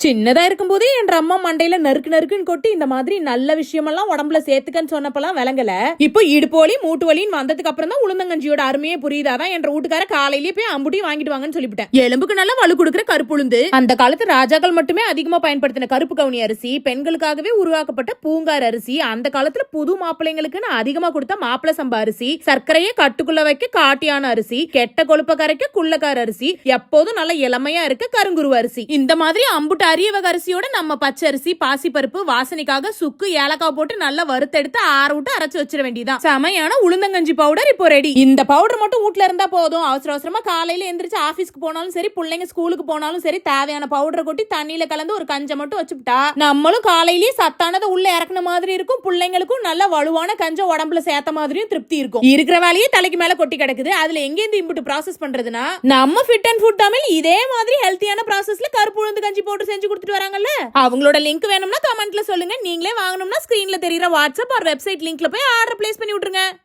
சின்னதா இருக்கும்போதே என் அம்மா மண்டையில நறுக்கு நறுக்குன்னு கொட்டி இந்த மாதிரி நல்ல விஷயமெல்லாம் உடம்புல சேர்த்துக்கன்னு சொன்னப்பெல்லாம் விளங்கல. இப்போ இடுப்பு வலி மூட்டு வலின்னு வந்ததுக்கு அப்புறம் தான் உளுந்தங்கஞ்சியோட அருமையே புரியுதாதான் என்ற வீட்டுக்கார காலையிலேயே போய் அம்புட்டியும் வாங்கிட்டு வாங்கன்னு சொல்லிவிட்டேன். எலும்புக்கு நல்லா வலு கொடுக்குற கருப்பு உளுந்து அந்த காலத்து ராஜாக்கள் மட்டுமே அதிகமா பயன்படுத்தின கருப்பு கவுனி அரிசி பெண்களுக்காகவே உருவாக்கப்பட்ட பூங்கார் அரிசி அந்த காலத்துல புது மாப்பிள்ளைங்களுக்குன்னு அதிகமா கொடுத்த மாப்பிள சம்பா அரிசி சர்க்கரையை கட்டுக்குள்ள வைக்க காட்டியான அரிசி கெட்ட கொழுப்ப கரைக்க குள்ளக்கார அரிசி எப்போதும் நல்ல இளமையா இருக்க கருங்குருவ அரிசி. இந்த மாதிரி அம்புட்டு அரிய அரிசியோட நம்ம பச்சரிசி பாசிப்பருப்பு வாசனைக்காக சுக்கு ஏலக்காய் போட்டு நல்லா வறுத்தெடுத்து ஆற விட்டு அரைச்சு வச்சிட வேண்டியதான் செமையான உளுந்தங்கஞ்சி பவுடர் இப்போ ரெடி இந்த பவுடர் மட்டும் வீட்ல இருந்தா போதும். அவசர அவசரமா காலையில எந்திரிச்சு ஆபீஸ்க்கு போனாலும் சரி பிள்ளைங்க ஸ்கூலுக்கு போனாலும் சரி தேவையான பவுடரை கொட்டி தண்ணியில கலந்து ஒரு கஞ்சை மட்டும் வச்சுக்கிட்டா நம்மளும் காலையிலேயே சத்தானதை உள்ள இறக்குன மாதிரி இருக்கும். பிள்ளைங்களுக்கும் நல்ல வலுவான கஞ்சம் உடம்புல சேர்த்த மாதிரியும் திருப்தி இருக்கும். இருக்கிற வேலையே தலைக்கு மேல கொட்டி கிடக்குது. அதுல எங்கேருந்து இம்புட்டு ப்ராசஸ் பண்றதுன்னா நம்ம ஃபிட் அண்ட் ஃபுட் தமிழ் இதே மாதிரி ஹெல்த்தியான ப்ராசஸ்ல கருப்பு உளுந்து கஞ்சி போட்டு செஞ்சு கொடுத்துட்டு வராங்கல்ல? அவங்களோட லிங்க் வேணும்னா கமெண்ட்ல சொல்லுங்க. நீங்களே வாங்கணும்னா ஸ்கிரீன்ல தெரியுற வாட்ஸ்அப் ஆர் வெப்சைட் லிங்க்ல போய் ஆர்டர் பிளேஸ் பண்ணி விட்டுருங்க.